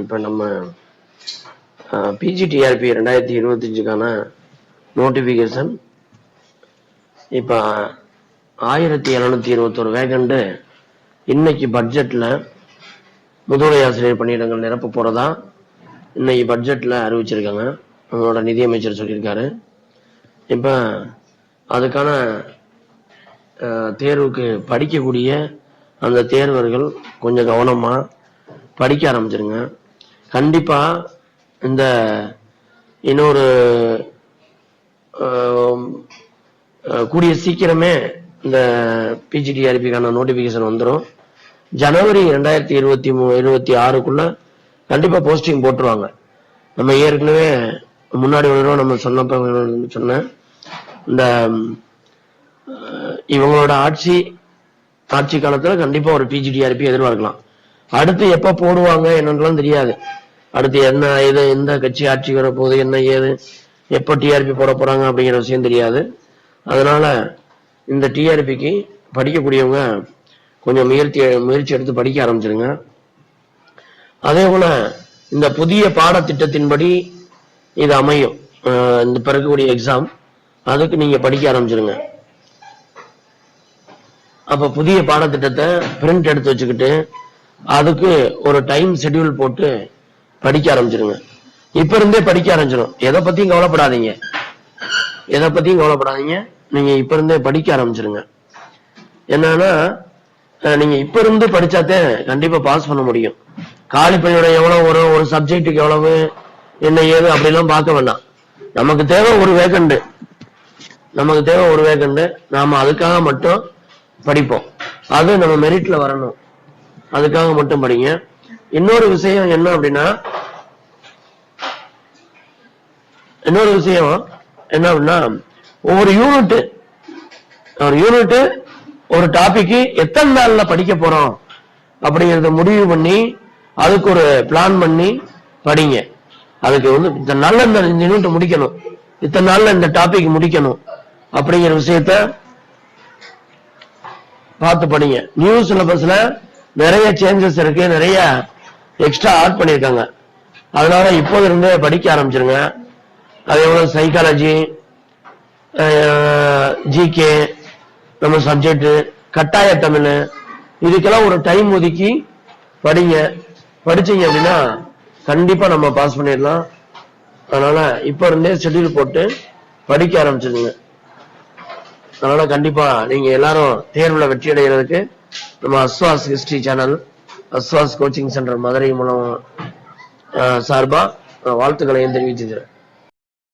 இப்போ நம்ம பிஜிடிஆர்பி ரெண்டாயிரத்தி இருபத்தஞ்சுக்கான நோட்டிஃபிகேஷன் இப்போ ஆயிரத்தி எழுநூத்தி இருபத்தொரு வேகண்டு இன்னைக்கு பட்ஜெட்ல முதுகலை ஆசிரியர் பணியிடங்கள் நிரப்ப போறதா இன்னைக்கு பட்ஜெட்ல அறிவிச்சிருக்காங்க. நம்மளோட நிதியமைச்சர் சொல்லியிருக்காரு. இப்போ அதுக்கான தேர்வுக்கு படிக்கக்கூடிய அந்த தேர்வர்கள் கொஞ்சம் கவனமா படிக்க ஆரம்பிச்சிருங்க. கண்டிப்பா இந்த இன்னொரு கூடிய சீக்கிரமே இந்த பிஜிடிஆர்பிக்கான நோட்டிபிகேஷன் வந்துடும் ஜனவரி ரெண்டாயிரத்தி இருபத்தி மூ இருபத்தி ஆறுக்குள்ள கண்டிப்பா போஸ்டிங் போட்டுருவாங்க. நம்ம ஏற்கனவே முன்னாடி ஒரு நம்ம சொன்னப்ப சொன்னேன். இந்த இவங்களோட ஆட்சி ஆட்சி காலத்துல கண்டிப்பா ஒரு பிஜிடிஆர்பி எதிர்பார்க்கலாம். அடுத்து எப்ப போடுவாங்க என்னன்றலாம் தெரியாது. அடுத்து என்ன ஏது எந்த கட்சி ஆட்சி வர என்ன ஏது எப்ப டிஆர்பி போட போறாங்க அப்படிங்கிற விஷயம் தெரியாது. அதனால இந்த டிஆர்பிக்கு படிக்கக்கூடியவங்க கொஞ்சம் முயற்சி முயற்சி எடுத்து படிக்க ஆரம்பிச்சிருங்க. அதே போல இந்த புதிய பாடத்திட்டத்தின்படி இது அமையும். இந்த பிறக்கக்கூடிய எக்ஸாம் அதுக்கு நீங்க படிக்க ஆரம்பிச்சிருங்க. அப்ப புதிய பாடத்திட்டத்தை பிரிண்ட் எடுத்து வச்சுக்கிட்டு அதுக்கு ஒரு டைம் ஷெட்யூல் போட்டு படிக்க ஆரம்பிச்சிருங்க. இப்ப இருந்தே படிக்க ஆரம்பிச்சிடும் எதை பத்தியும் கவலைப்படாதீங்க. எதை பத்தியும் கவலைப்படாதீங்க. நீங்க இப்ப இருந்தே படிக்க ஆரம்பிச்சிருங்க. என்னன்னா நீங்க இப்ப இருந்து படிச்சாத்தே கண்டிப்பா பாஸ் பண்ண முடியும். காலி பணியோட எவ்வளவு வரும் ஒரு சப்ஜெக்டுக்கு எவ்வளவு என்ன ஏது அப்படிலாம் பார்க்க வேண்டாம். நமக்கு தேவை ஒரு வேகண்டு நமக்கு தேவை ஒரு வேகண்டு நாம அதுக்காக மட்டும் படிப்போம். அது நம்ம மெரிட்ல வரணும். அதுக்காக மட்டும் படிங்க. இன்னொரு விஷயம் என்ன அப்படின்னா இன்னொரு விஷயம் என்ன அப்படின்னா ஒவ்வொரு யூனிட் ஒரு யூனிட் ஒரு டாபிக் எத்தனை நாள்ல படிக்க போறோம் அப்படிங்கறத முடிவு பண்ணி அதுக்கு ஒரு பிளான் பண்ணி படிங்க. அதுக்கு வந்து இத்தனை நாள்ல இந்த யூனிட் முடிக்கணும். இத்தனை நாள்ல இந்த டாபிக் முடிக்கணும் அப்படிங்கிற விஷயத்த பார்த்து படிங்க. நியூ சிலபஸ்ல நிறைய சேஞ்சஸ் இருக்கு. நிறைய எக்ஸ்ட்ரா ஆட் பண்ணிருக்காங்க அதனால இப்போது இருந்தே படிக்க ஆரம்பிச்சிருங்க. அதே போல சைக்காலஜி ஜிகே நம்ம சப்ஜெக்ட் கட்டாய தமிழ் இதுக்கெல்லாம் ஒரு டைம் ஒதுக்கி படிங்க. படிச்சீங்க அப்படின்னா கண்டிப்பா நம்ம பாஸ் பண்ணிடலாம். அதனால இப்ப இருந்தே ஷெட்யூல் போட்டு படிக்க ஆரம்பிச்சிருங்க. அதனால கண்டிப்பா நீங்க எல்லாரும் தேர்வுல வெற்றி அடைகிறதுக்கு நம்ம Aswas history channel Aswas coaching centre Madurai மூலம் அஹ், சார்பா வாழ்த்துக்களையும் தெரிவிச்சுக்கிறேன்.